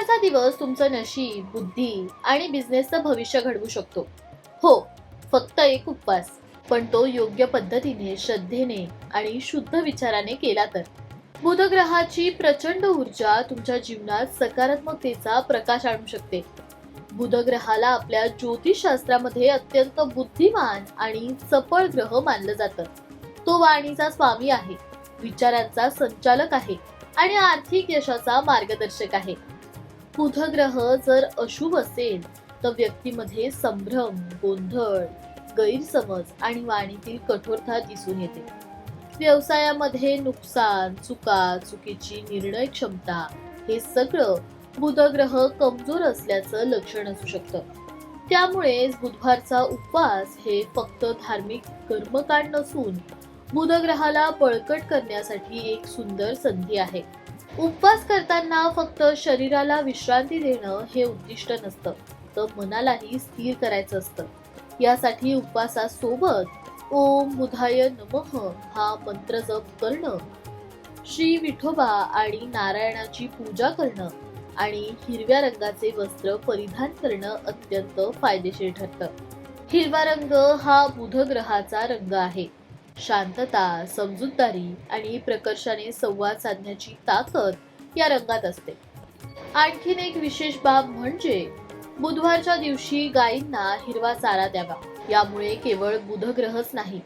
बुधवारचा दिवस तुमचं नशीब बुद्धी आणि बिझनेसचं भविष्य घडवू शकतो. हो फक्त एक उपवास पण तो योग्य पद्धतीने श्रद्धेने आणि शुद्ध विचाराने केला तर. बुध ग्रहाची प्रचंड ऊर्जा तुमच्या जीवनात सकारात्मकतेचा प्रकाश आणू शकते. बुध ग्रहाला आपल्या ज्योतिषशास्त्रामध्ये अत्यंत बुद्धिमान आणि चपळ ग्रह मानलं जातं. तो वाणीचा स्वामी आहे विचारांचा संचालक आहे आणि आर्थिक यशाचा मार्गदर्शक आहे. बुधग्रह जर अशुभ असेल तर व्यक्तीमध्ये संभ्रम गोंधळ गैरसमज आणि वाणीतील कठोरता दिसून येते. व्यवसायामध्ये नुकसान चुका चुकीची निर्णय क्षमता हे सगळं बुधग्रह कमजोर असल्याचं लक्षण असू शकतं. त्यामुळेच बुधवारचा उपवास हे फक्त धार्मिक कर्मकांड नसून बुधग्रहाला बळकट करण्यासाठी एक सुंदर संधी आहे. उपवास करताना फक्त शरीराला विश्रांती देणं हे उद्दिष्ट नसतं तर मनालाही स्थिर करायचं असतं. यासाठी उपवासासोबत ओम बुधाय नमः हा मंत्र जप करणं श्री विठोबा आणि नारायणाची पूजा करणं आणि हिरव्या रंगाचे वस्त्र परिधान करणं अत्यंत फायदेशीर ठरतं. हिरवा रंग हा बुध ग्रहाचा रंग आहे. शांतता समजूतदारी आणि प्रकर्षाने संवाद साधण्याची ताकद या रंगात असते. आणखीन एक विशेष बाब म्हणजे बुधवारच्या दिवशी गायींना हिरवा चारा द्यावा. यामुळे केवळ बुधग्रहच नाही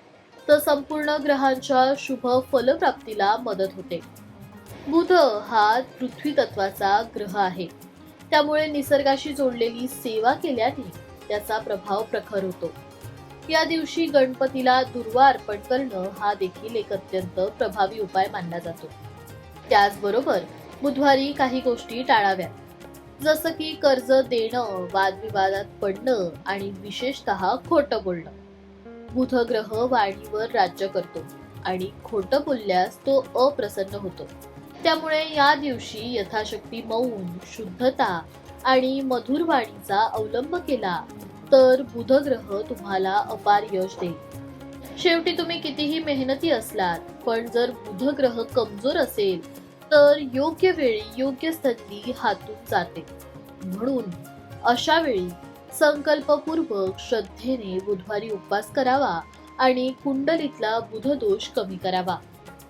तर संपूर्ण ग्रहांच्या शुभ फलप्राप्तीला मदत होते. बुध हा पृथ्वी तत्वाचा ग्रह आहे. त्यामुळे निसर्गाशी जोडलेली सेवा केल्याने त्याचा प्रभाव प्रखर होतो. या दिवशी गणपतीला दुर्वा अर्पण करणं हा देखील एक अत्यंत प्रभावी उपाय मानला जातो. त्याचबरोबर बुधवारी काही गोष्टी टाळाव्यात. जसं की कर्ज देणं वादविवादात पडणं आणि विशेषतः खोटं बोलणं. बुधग्रह वाणीवर राज्य करतो आणि खोटं बोलल्यास तो अप्रसन्न होतो. त्यामुळे या दिवशी यथाशक्ती मौन शुद्धता आणि मधुर वाणीचा अवलंब केला तर बुध ग्रह तुम्हाला अपार यश देईल. शेवटी तुम्ही कितीही मेहनती असलात पण जर बुध ग्रह कमजोर असेल तर योग्य वेळी योग्य संधी हातून जाते. म्हणून अशा वेळी संकल्पपूर्वक श्रद्धेने बुधवारी उपवास करावा आणि कुंडलीतला बुध दोष कमी करावा.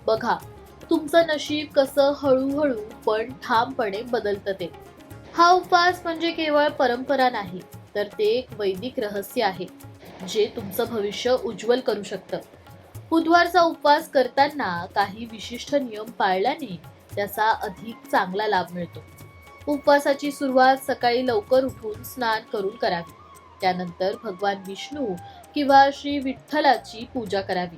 बघा तुमचं नशीब कसं हळूहळू पण ठामपणे बदलतं ते. हा उपवास म्हणजे केवळ परंपरा नाही तर ते एक वैदिक रहस्य आहे जे तुमचं भविष्य उज्ज्वल करू शकतं. बुधवारचा उपवास करताना काही विशिष्ट नियम पाळल्याने त्याचा अधिक चांगला लाभ मिळतो. उपवासाची सुरुवात सकाळी लवकर उठून स्नान करून करावी. त्यानंतर भगवान विष्णू किंवा श्री विठ्ठलाची पूजा करावी.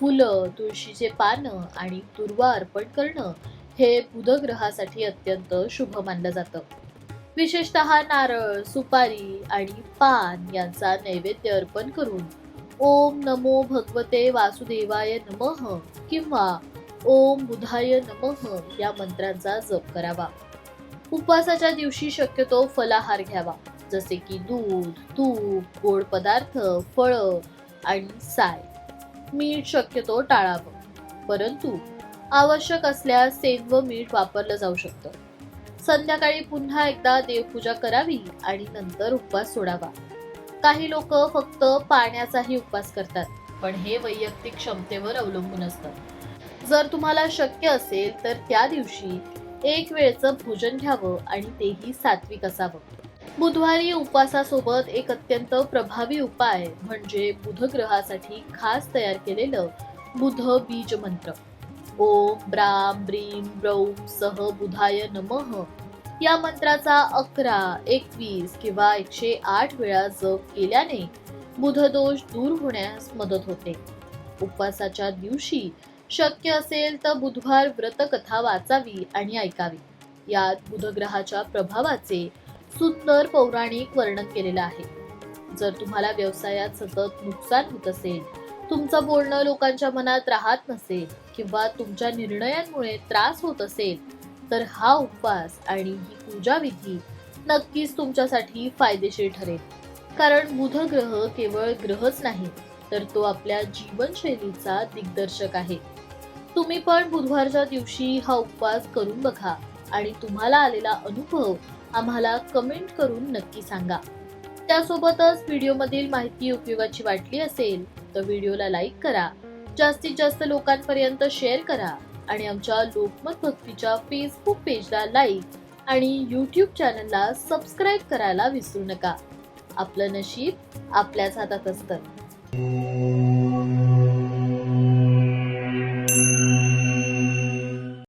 फुलं तुळशीचे पानं आणि दुर्वा अर्पण करणं हे बुधग्रहासाठी अत्यंत शुभ मानलं जातं. विशेषतः नारळ सुपारी आणि पान यांचा नैवेद्य अर्पण करून ओम नमो भगवते वासुदेवाय नमः किंवा ओम बुधाय नमः या मंत्रांचा जप करावा. उपवासाच्या दिवशी शक्यतो फलाहार घ्यावा जसे की दूध तूप गोड पदार्थ फळं आणि साय. मीठ शक्यतो टाळावं परंतु आवश्यक असल्यास सेंद्र मीठ वापरलं जाऊ शकतं. संध्याकाळी पुन्हा एकदा देवपूजा करावी आणि नंतर उपवास सोडावा. काही लोक फक्त पाण्याचाही उपवास करतात पण हे वैयक्तिक क्षमतेवर अवलंबून असतात जर तुम्हाला शक्य असेल तर त्या दिवशी एक वेळचं भोजन घ्यावं आणि तेही सात्विक असावं. बुधवारी उपवासासोबत एक अत्यंत प्रभावी उपाय म्हणजे बुधग्रहासाठी खास तयार केलेलं बुध बीज मंत्र ओम ब्राम ब्रीम ब्रौम सह बुधाय नमः. या मंत्राचा अकरा एकवीस किंवा एकशे आठ वेळा जप केल्याने बुधदोष दूर होण्यास मदत होते. उपवासाच्या दिवशी शक्य असेल तर बुधवार व्रतकथा वाचावी आणि ऐकावी. यात बुधग्रहाच्या प्रभावाचे सुंदर पौराणिक वर्णन केलेलं आहे. जर तुम्हाला व्यवसायात सतत नुकसान होत असेल तुमचं बोलणं लोकांच्या मनात राहत नसेल किंवा तुमच्या निर्णयांमुळे त्रास होत असेल तर हा उपवास आणि ही पूजा विधी नक्कीच तुमच्यासाठी फायदेशीर ठरेल. कारण बुध ग्रह केवळ ग्रहच नाही तर तो आपल्या जीवनशैलीचा दिग्दर्शक आहे. तुम्ही पण बुधवारच्या दिवशी हा उपवास करून बघा आणि तुम्हाला आलेला अनुभव आम्हाला कमेंट करून नक्की सांगा. त्यासोबतच व्हिडिओमधील माहिती उपयोगाची वाटली असेल तर व्हिडिओला लाईक करा जास्तीत जास्त लोकांपर्यंत शेअर करा आणि आमच्या लोकमत भक्तीच्या फेसबुक पेजला लाईक आणि यूट्यूब चॅनलला सबस्क्राईब करायला विसरू नका. आपलं नशीब आपल्याच हातात असतं.